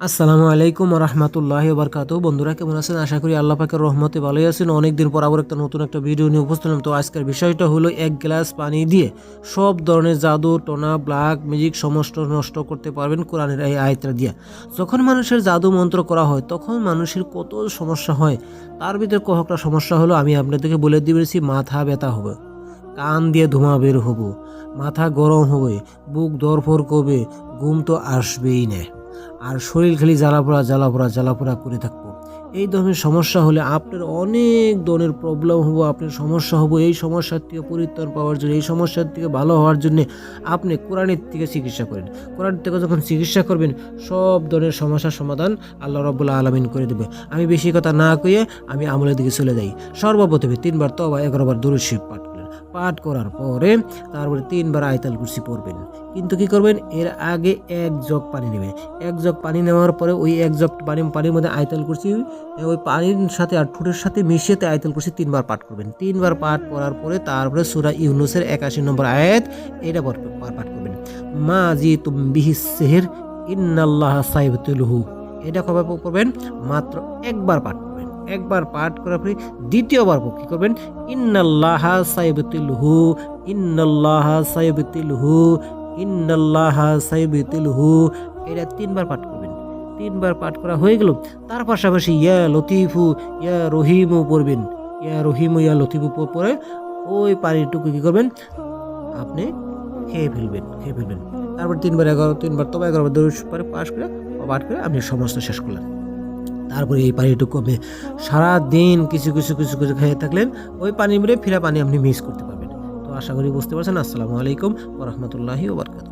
আসসালামু আলাইকুম রহমতুল্লাহ বরকাত বন্ধুরা, কেমন আছেন? আশা করি আল্লাহ পাকের রহমতে ভালোই আছেন। অনেকদিন পর আবার একটা নতুন একটা ভিডিও নিয়ে উপস্থিত হলাম। তো আজকের বিষয়টা হলো, এক গ্লাস পানি দিয়ে সব ধরনের জাদু, টোনা ব্লাক ম্যাজিক সমস্ত নষ্ট করতে পারবেন কোরআনের এই আয়তটা দিয়ে। যখন মানুষের জাদু মন্ত্র করা হয়, তখন মানুষের কত সমস্যা হয়, তার ভিতরে কয়েকটা সমস্যা হলো, আমি আপনাদেরকে বলে দিয়েছি মাথা ব্যথা হবে, কান দিয়ে ধোঁয়া বের হব, মাথা গরম হবে, বুক দরফর করবে, ঘুম তো আসবেই না। আর শরীর খালি জ্বালাপোড়া জ্বালাপোড়া জ্বালাপোড়া করে থাকব। এই ধরনের সমস্যা হলে আপনার অনেক ধরনের প্রবলেম হব, আপনার সমস্যা হব। এই সমস্যার থেকে পরিত্রাণ পাওয়ার জন্য, এই সমস্যার থেকে ভালো হওয়ার জন্য আপনি কোরআনের থেকে চিকিৎসা করেন। কোরআন থেকে যখন চিকিৎসা করবেন, সব ধরনের সমস্যার সমাধান আল্লাহ রব্বুল্লাহ আলমিন করে দেবে। আমি বেশি কথা না কইয়ে আমি আমলের দিকে চলে যাই। সর্বপ্রথমে তিনবার তবা এগারোবার দরুদ শিব পাঠ। পাঠ করার পরে তারপরে তিনবার আয়তাল কুরসি পড়বেন। কিন্তু কি করবেন? এর আগে এক জগ পানি নেবেন। এক জগ পানি নেওয়ার পরে ওই এক জগ পানি, পানির মধ্যে আয়তাল কুরসি, ওই পানির সাথে আর ঠোঁটের সাথে মিশিয়ে আয়তাল কুরসি তিনবার পাঠ করবেন। তিনবার পাঠ করার পরে তারপরে সুরা ইউনুসের একাশি নম্বর আয়াত, এটা পাঠ করবেন। মা জি তুম বিহিস সেহের, ইন্নাল্লাহ সাইবতুলহু। এটা কবে করবেন মাত্র একবার পাঠ একবার পাঠ করার পরে দ্বিতীয়বার কি করবেন? ইন্নাল্লাহ সাইবতুলহু ইন্নাল্লাহ সাইবতুলহু ইন্নাল্লাহ সাইবতুলহু এটা তিনবার পাঠ করবেন। তিনবার পাঠ করা হয়ে গেল। তার পাশাপাশি ইয়া লতিফু, ইয়া রহিমও পড়বেন। ইয়া রহিমু, ইয়া লতিফু পরে ওই পানিটুকু কী করবেন? আপনি খেয়ে ফেলবেন খেয়ে ফেলবেন। তারপর তিনবার এগারো, তিনবার তবে এগারো দৌড় পরে পাশ করে পাঠ করে আপনি সমস্ত শেষ করলেন। তারপরে এই পানিটুকু কমে সারাদিন কিছু কিছু কিছু কিছু খেয়ে থাকলেন, ওই পানি মিলে ফিরা পানি আপনি মিস করতে পারবেন। তো আশা করি বুঝতে পারছেন। আসসালামু আলাইকুম ওরহমতুল্লাহি ওবরকাত